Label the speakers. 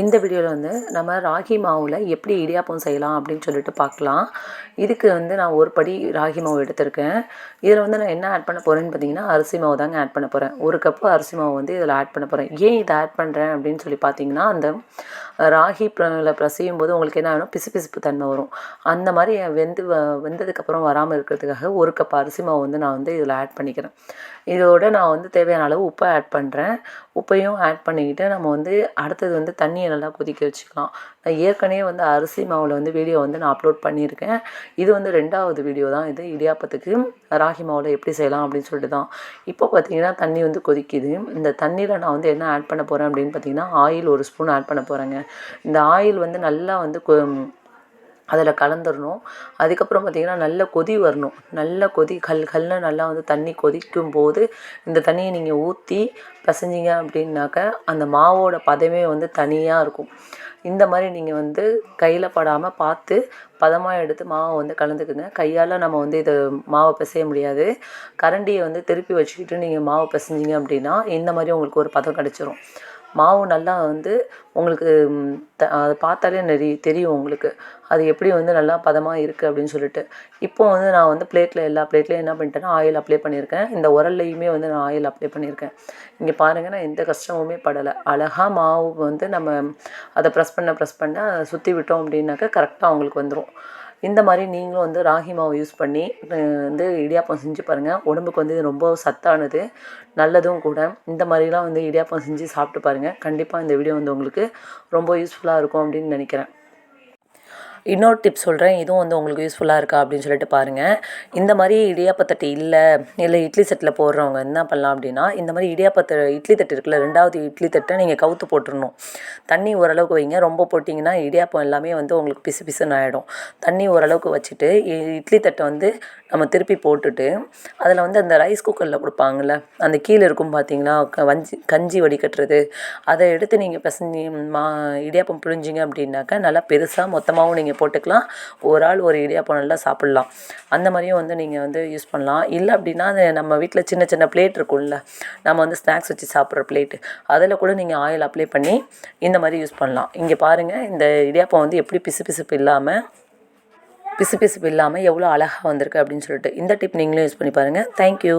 Speaker 1: இந்த வீடியோவில் வந்து நம்ம ராகி மாவில் எப்படி இடியாப்பம் செய்யலாம் அப்படின்னு சொல்லிட்டு பார்க்கலாம் இதுக்கு வந்து நான் ஒரு படி ராகி மாவு எடுத்திருக்கேன். இதில் வந்து நான் என்ன ஆட் பண்ண போகிறேன்னு பார்த்தீங்கன்னா அரிசி மாவு தாங்க ஆட் பண்ண போகிறேன் ஒரு கப்பு அரிசி மாவு வந்து இதில் ஆட் பண்ண போகிறேன் ஏன் இதை ஆட் பண்ணுறேன் அப்படின்னு சொல்லி பார்த்தீங்கன்னா அந்த ராகி ப்ர- பிரசையும் போது உங்களுக்கு என்ன ஆகணும் பிசு பிசுப்பு தன்மை வரும். அந்த மாதிரி வெந்து வ- வெந்ததுக்கப்புறம் வராமல் இருக்கிறதுக்காக ஒரு கப் அரிசி மாவு வந்து நான் வந்து இதில் ஆட் பண்ணிக்கிறேன். இதோட நான் வந்து தேவையான அளவு உப்பை ஆட் பண்ணுறேன் உப்பையும் ஆட் பண்ணிக்கிட்டு நம்ம வந்து அடுத்தது வந்து தண்ணியை நல்லா கொதிக்க வச்சுக்கலாம். நான் ஏற்கனவே வந்து அரிசி மாவில் வந்து வீடியோ வந்து நான் அப்லோட் பண்ணியிருக்கேன். இது வந்து ரெண்டாவது வீடியோ தான் இது. இடியாப்பத்துக்கு ராகி மாவில் எப்படி செய்யலாம் அப்படின்னு சொல்லிட்டு தான். இப்போ பார்த்தீங்கன்னா தண்ணி வந்து கொதிக்குது. இந்த தண்ணியில் நான் வந்து என்ன ஆட் பண்ண போகிறேன் அப்படின்னு பார்த்தீங்கன்னா ஆயில் ஒரு ஸ்பூன் ஆட் பண்ண போகிறேங்க இந்த ஆயில் வந்து நல்லா வந்து கொ- அதில் கலந்துடணும் அதுக்கப்புறம் பார்த்திங்கன்னா நல்ல கொதி வரணும். நல்ல கொதி கல் கல்னு நல்லா வந்து தண்ணி கொதிக்கும் போது இந்த தண்ணியை நீங்கள் ஊற்றி பிசைஞ்சிங்க அப்படின்னாக்க அந்த மாவோட பதமே வந்து தனியாக இருக்கும். இந்த மாதிரி நீங்கள் வந்து கையில் படாமல் பார்த்து பதமாக எடுத்து மாவை வந்து கலந்துக்குங்க. கையால் நம்ம வந்து இதை மாவை பிசைய முடியாது. கரண்டியை வந்து திருப்பி வச்சுக்கிட்டு நீங்கள் மாவை பிசைஞ்சிங்க அப்படின்னா இந்த மாதிரி உங்களுக்கு ஒரு பதம் கிடச்சிரும். மாவு நல்லா வந்து உங்களுக்கு த- அதை பார்த்தாலே நிறைய தெரியும் உங்களுக்கு. அது எப்படி வந்து நல்லா பதமாக இருக்குது அப்படின்னு சொல்லிட்டு. இப்போ வந்து நான் வந்து பிளேட்டில் எல்லா பிளேட்லேயும் என்ன பண்ணிட்டேன்னா ஆயில் அப்ளை பண்ணியிருக்கேன். இந்த உரல்லையுமே வந்து நான் ஆயில் அப்ளை பண்ணியிருக்கேன். இங்கே பாருங்கள் நான் எந்த கஷ்டமுமே படலை. அழகாக மாவு வந்து நம்ம அதை ப்ரெஸ் பண்ண ப்ரெஸ் பண்ண சுற்றி விட்டோம் அப்படின்னாக்கா கரெக்டாக உங்களுக்கு வந்துடும் இந்த மாதிரி நீங்களும் வந்து ராகி மாவு யூஸ் பண்ணி வந்து இடியாப்பம் செஞ்சு பாருங்கள் உடம்புக்கு வந்து இது ரொம்ப சத்தானது நல்லதும் கூட. இந்த மாதிரிலாம் வந்து இடியாப்பம் செஞ்சு சாப்பிட்டு பாருங்கள் கண்டிப்பாக இந்த வீடியோ வந்து உங்களுக்கு ரொம்ப யூஸ்ஃபுல்லாக இருக்கும் அப்படின்னு நினைக்கிறேன். இன்னொரு டிப் சொல்கிறேன் இதுவும் வந்து உங்களுக்கு யூஸ்ஃபுல்லாக இருக்கா அப்படின்னு சொல்லிட்டு பாருங்கள் இந்த மாதிரி இடியாப்பத்தட்டு இல்லை இல்லை இட்லி செட்டில் போடுறவங்க என்ன பண்ணலாம் அப்படின்னா இந்த மாதிரி இடியாப்பத்தை இட்லி தட்டு இருக்குல்ல ரெண்டாவது இட்லி தட்டை நீங்கள் கவுத்து போட்டுடணும் தண்ணி ஓரளவுக்கு வைங்க. ரொம்ப போட்டிங்கன்னா இடியாப்பம் எல்லாமே வந்து உங்களுக்கு பிசு பிசுன்னு ஆகிடும் தண்ணி ஓரளவுக்கு வச்சுட்டு இ- இட்லி தட்டை வந்து நம்ம திருப்பி போட்டுட்டு அதில் வந்து அந்த ரைஸ் குக்கரில் கொடுப்பாங்கல்ல அந்த கீழே இருக்கும் பார்த்தீங்கன்னா க- வஞ்சி கஞ்சி வடிகட்டுறது. அதை எடுத்து நீங்கள் பிசைஞ்சி மா இடியாப்பம் புழிஞ்சிங்க அப்படின்னாக்கா நல்லா பெருசாக மொத்தமாகவும் நீங்கள் போட்டுக்கலாம். ஒரு ஆள் ஒரு இடியாப்பம் நல்லா சாப்பிட்லாம். அந்த மாதிரியும் வந்து நீங்கள் வந்து யூஸ் பண்ணலாம். இல்லை அப்படின்னா அது நம்ம வீட்டில் சின்ன சின்ன பிளேட் இருக்கும்ல. நம்ம வந்து ஸ்நாக்ஸ் வச்சு சாப்பிட்ற பிளேட்டு அதில் கூட நீங்கள் ஆயில் அப்ளை பண்ணி இந்த மாதிரி யூஸ் பண்ணலாம். இங்கே பாருங்கள் இந்த இடியாப்பம் வந்து எப்படி பிசு பிசுப்பு இல்லாமல் பிசு பிசுப்பு இல்லாமல் எவ்வளோ அழகாக வந்திருக்கு அப்படின்னு சொல்லிட்டு. இந்த டிப் நீங்களும் யூஸ் பண்ணி பாருங்கள் தேங்க்யூ